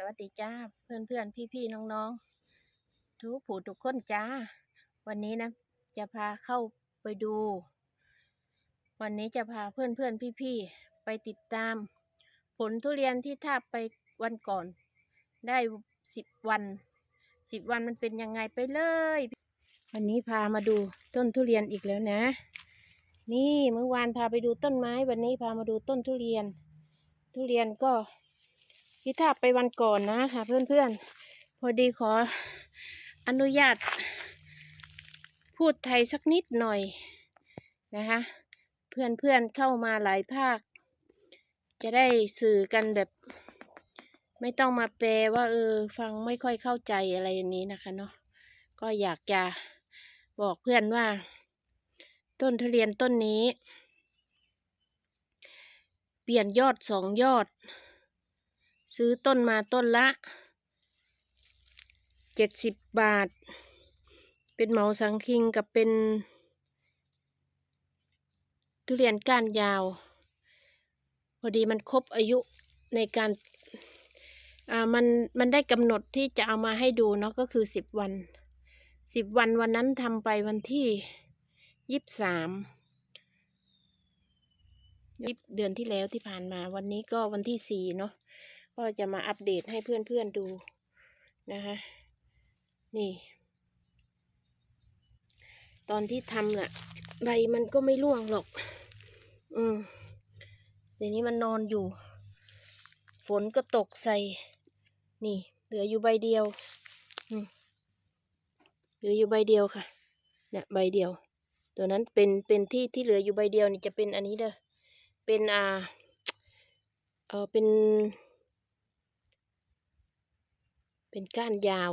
สวัสดีจ้าเพื่อนเพื่อนพี่พี่ๆน้องทุกผู้ทุกคนจ้า วันนี้นะ จะพาเข้าไปดู วันนี้จะพาเพื่อนเพื่อนพี่พี่ไปติดตาม ผลทุเรียนที่ทาบไปวันก่อน ได้สิบวันสิบวันมันเป็นยังไงไปเลย วันนี้พามาดูต้นทุเรียนอีกแล้วนะ นี่เมื่อวานพาไปดูต้นไม้ วันนี้พามาดูต้นทุเรียน ทุเรียนก็ ที่ทาไปวันก่อนนะค่ะเพื่อนๆ พอดีขออนุญาต พูดไทยสักนิดหน่อยนะคะเพื่อนๆเข้ามาหลายภาค จะได้สื่อกันแบบ ไม่ต้องมาแปลว่าเออฟังไม่ค่อยเข้าใจอะไรอย่างนี้นะคะเนาะก็อยากจะบอกเพื่อนว่า ต้นทุเรียนต้นนี้ เปลี่ยนยอดสองยอด ซื้อต้นมาต้นละเจ็ดสิบบาท เป็นเหมาสังคิงกับเป็น ทุเรียนก้านยาว พอดีมันครบอายุในการอ่ามันมันได้กำหนดที่จะเอามาให้ดูเนาะก็คือสิบวันสิบวันวันนั้นทำไปวันที่ยี่สิบสามเดือนที่แล้วที่ผ่านมาวันนี้ก็วันที่สี่เนาะ ก็จะมาอัปเดตให้เพื่อนๆดูนะคะ นี่ ตอนที่ทำน่ะ ใบมันก็ไม่ร่วงหรอก อืมเดี๋ยวนี้มันนอนอยู่ ฝนก็ตกใส่ นี่ เหลืออยู่ใบเดียว อืมเหลืออยู่ใบเดียวค่ะ เนี่ยใบเดียว ตัวนั้นเป็นเป็นที่ที่เหลืออยู่ใบเดียวนี่จะเป็นอันนี้เด้อ เป็นอ่า เออเป็น เป็นก้านยาว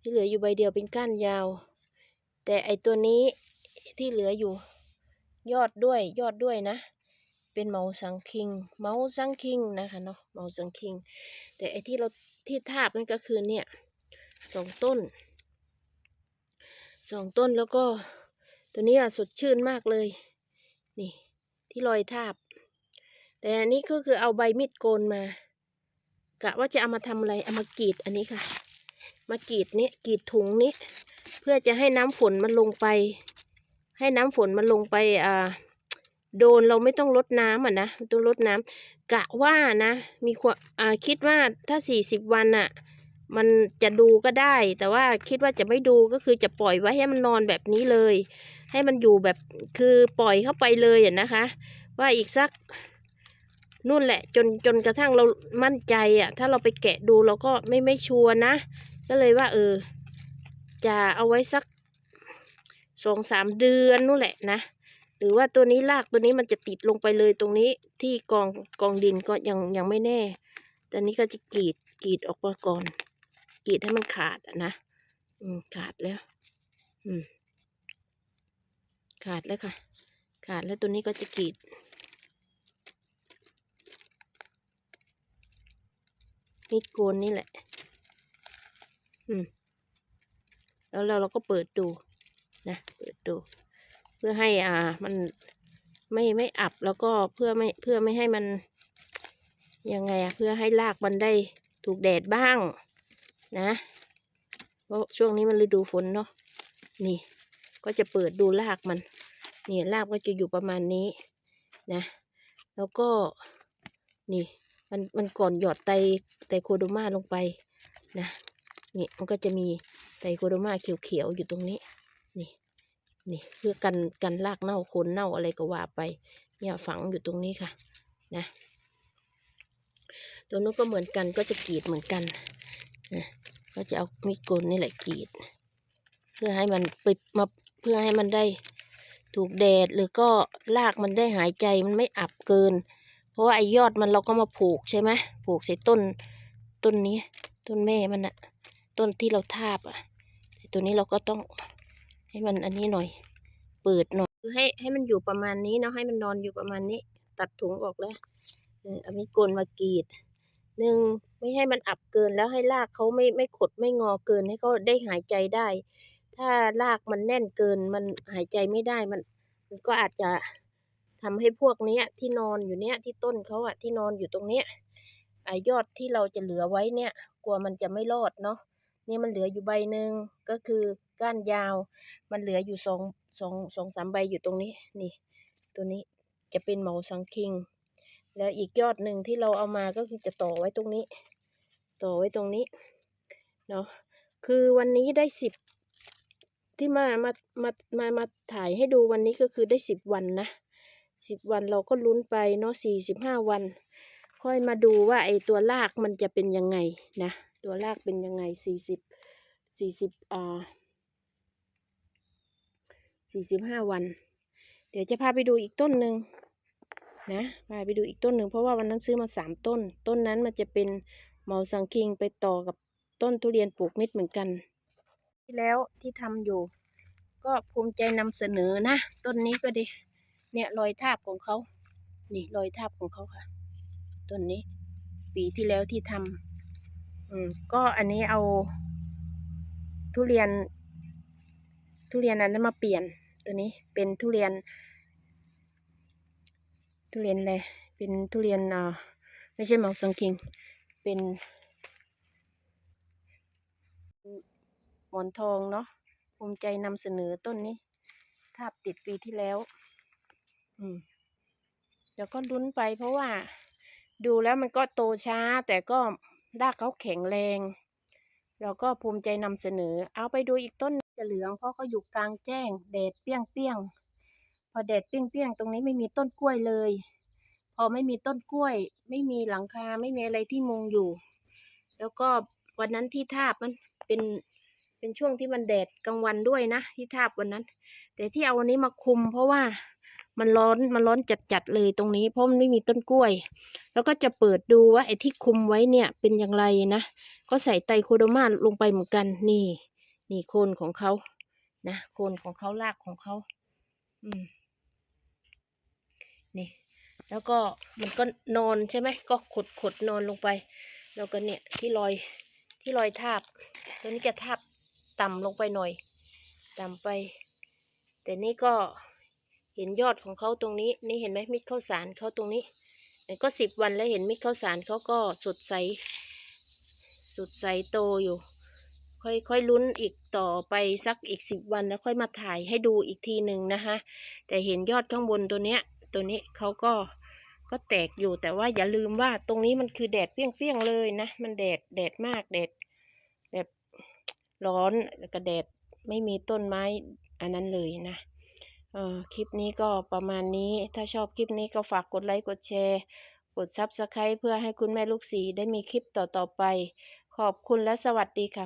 ที่เหลืออยู่ใบเดียวเป็นก้านยาว แต่ไอตัวนี้ที่เหลืออยู่ ยอดด้วยยอดด้วยนะ เป็นเมาสังคิง เมาสังคิงนะคะเนาะเมาสังคิง แต่ไอที่เราที่ทาบนั่นก็คือเนี่ยสองต้นสองต้นแล้วก็ตัวนี้อะสดชื่นมากเลย นี่ที่รอยทาบ แต่อันนี้ก็คือเอาใบมีดโกนมา กะว่าจะเอามาทำอะไรเอามากรีดอันนี้ค่ะ มากรีดนี้กรีดถุงนี้ เพื่อจะให้น้ำฝนมันลงไป ให้น้ำฝนมันลงไปอ่าโดนเราไม่ต้องลดน้ำอะนะไม่ต้องลดน้ำกะว่านะ มีความอ่าคิดว่าถ้าสี่สิบวันอะ มันจะดูก็ได้ แต่ว่าคิดว่าจะไม่ดูก็คือจะปล่อยไว้ให้มันนอนแบบนี้เลย ให้มันอยู่แบบคือปล่อยเข้าไปเลยอะนะคะ ว่าอีกสัก นู่นแหละจนจนกระทั่งเรามั่นใจอะ ถ้าเราไปแกะดูเราก็ไม่ไม่ชัวร์นะ ก็เลยว่า เออ จะเอาไว้สักสองสามเดือนนู่นแหละนะ หรือว่าตัวนี้รากตัวนี้มันจะติดลงไปเลยตรงนี้ที่กองกองดินก็ยังยังไม่แน่ แต่นี้ก็จะกรีดกรีดออกมาก่อนกรีดให้มันขาดนะอืมขาดแล้ว อืมขาดแล้วค่ะ ขาดแล้วตัวนี้ก็จะกรีด มีดโกนนี่แหละ อืม แล้วเราเราก็เปิดดูนะ เปิดดู เพื่อให้อ่า มันไม่ไม่อับแล้วก็เพื่อไม่เพื่อไม่ให้มันยังไงอะเพื่อให้รากมันได้ถูกแดดบ้าง นะเพราะช่วงนี้มันฤดูฝนเนาะนี่ ก็จะเปิดดูรากมันนี่รากก็จะอยู่ประมาณนี้นะ แล้วก็นี่ มันมันก่อนหยอดไตไตโคโดมาลงไปนะนี่มันก็จะมีไตโคโดมาเขียวๆอยู่ตรงนี้ นี่นี่เพื่อกันกันรากเน่าโคนเน่าอะไรก็ว่าไป เนี่ยฝังอยู่ตรงนี้ค่ะ นะ ตัวนู้นก็เหมือนกันก็จะกรีดเหมือนกันนะก็จะเอามีดโกนนี่แหละกรีด เพื่อให้มันปิดมาเพื่อให้มันได้ถูกแดดหรือก็รากมันได้หายใจมันไม่อับเกิน เพราะว่าไอ้ยอดมันเราก็มาผูกใช่ไหมผูกใส่ต้นต้นนี้ต้นแม่มันอะต้นที่เราทาบอะแต่ตัวนี้เราก็ต้องให้มันอันนี้หน่อย เปิดหน่อยคือให้ให้มันอยู่ประมาณนี้เนาะให้มันนอนอยู่ประมาณนี้ ตัดถุงออกแล้วเออเอามีกนมากรีดหนึ่งไม่ให้มันอับเกินแล้วให้รากเขาไม่ไม่ขดไม่งอเกินให้เขาได้หายใจได้ ถ้ารากมันแน่นเกินมันหายใจไม่ได้มัน มันก็อาจจะ ทำให้พวกเนี้ยที่นอนอยู่เนี้ยที่ต้นเขาอะที่นอนอยู่ตรงเนี้ยอยอดที่เราจะเหลือไว้เนี่ย กลัวมันจะไม่รอดเนาะนี่มันเหลืออยู่ใบหนึ่งก็คือก้านยาว มันเหลืออยู่สองสองสองสามใบอยู่ตรงนี้นี่ ตัวนี้จะเป็นเหมาสังคิง แล้วอีกยอดหนึ่งที่เราเอามาก็คือจะต่อไว้ตรงนี้ ต่อไว้ตรงนี้เนาะคือวันนี้ได้สิบที่มามามามามาถ่ายให้ดูวันนี้ก็คือได้สิบวันนะ สิบวันเราก็ลุ้นไปเนาะสี่สิบห้าวัน ค่อยมาดูว่าไอตัวรากมันจะเป็นยังไงนะตัวรากเป็นยังไงสี่สิบสี่สิบอ่าสี่สิบห้าวัน เดี๋ยวจะพาไปดูอีกต้นหนึ่งนะพาไปดูอีกต้นหนึ่งเพราะว่าวันนั้นซื้อมาสามต้น ต้นนั้นมันจะเป็นเมาสังคิงไปต่อกับต้นทุเรียนปลูกมิดเหมือนกัน ที่แล้วที่ทำอยู่ ก็ภูมิใจนำเสนอนะ ต้นนี้ก็ดี เนี่ยรอยทาบของเขา นี่รอยทาบของเขาค่ะ ต้นนี้ ปีที่แล้วที่ทำอืมก็อันนี้เอา ทุเรียน ทุเรียนอันนั้นมาเปลี่ยน ตัวนี้เป็นทุเรียน ทุเรียนอะไรเป็นทุเรียนอ่าไม่ใช่เมาสังคิง เป็นหมอนทองเนาะภูมิใจนำเสนอต้นนี้ทาบติดปีที่แล้ว อืมเดี๋ยวก็ลุ้นไปเพราะว่า ดูแล้วมันก็โตช้า แต่ก็รากเขาแข็งแรง เราก็ภูมิใจนำเสนอ เอาไปดูอีกต้นจะเหลืองเพราะเขาอยู่กลางแจ้งแดดเปรี้ยงเปี้ยงๆพอแดดเปรี้ยงเปี้ยงๆตรงนี้ไม่มีต้นกล้วยเลย พอไม่มีต้นกล้วย ไม่มีหลังคาไม่มีอะไรที่มุงอยู่ แล้วก็วันนั้นที่ทาบมันเป็นเป็นช่วงที่มันแดดกลางวันด้วยนะ ที่ทาบวันนั้น แต่ที่เอาวันนี้มาคุมเพราะว่า มันร้อนมันร้อนจัดๆเลยตรงนี้ เพราะมันไม่มีต้นกล้วย แล้วก็จะเปิดดูว่าไอ้ที่คุมไว้เนี่ยเป็นอย่างไรนะ ก็ใส่ไตโคโดมาลงไปเหมือนกันนี่ นี่โคนของเขานะโคนของเขารากของเขาอืมนี่ แล้วก็มันก็นอนใช่ไหมก็ขดขดนอนลงไป แล้วก็เนี่ยที่รอยที่รอยทาบตัวนี้จะทาบต่ำลงไปหน่อย ต่ำไป แต่นี่ก็ เห็นยอดของเขาตรงนี้ นี่เห็นไหมมิดข้าวสารเขาตรงนี้ก็สิบวันแล้วเห็นมิดข้าวสารเขาก็สดใส สดใสโตอยู่ ค่อยค่อยลุ้นอีกต่อไปสักอีกสิบวันแล้วค่อยมาถ่ายให้ดูอีกทีหนึ่งนะคะ แต่เห็นยอดข้างบนตัวเนี้ย ตัวนี้เขาก็ก็แตกอยู่แต่ว่าอย่าลืมว่าตรงนี้มันคือแดดเปรี้ยงๆเลยนะ มันแดดแดดมากแดดแบบร้อนแล้วก็แดดไม่มีต้นไม้อันนั้นเลยนะ คลิปนี้ก็ประมาณนี้ ถ้าชอบคลิปนี้ก็ฝากกดไลค์กดแชร์ กดซับสไคร b ์เพื่อให้คุณแม่ลูกสีได้มีคลิปต่อๆไป ขอบคุณและสวัสดีค่ะ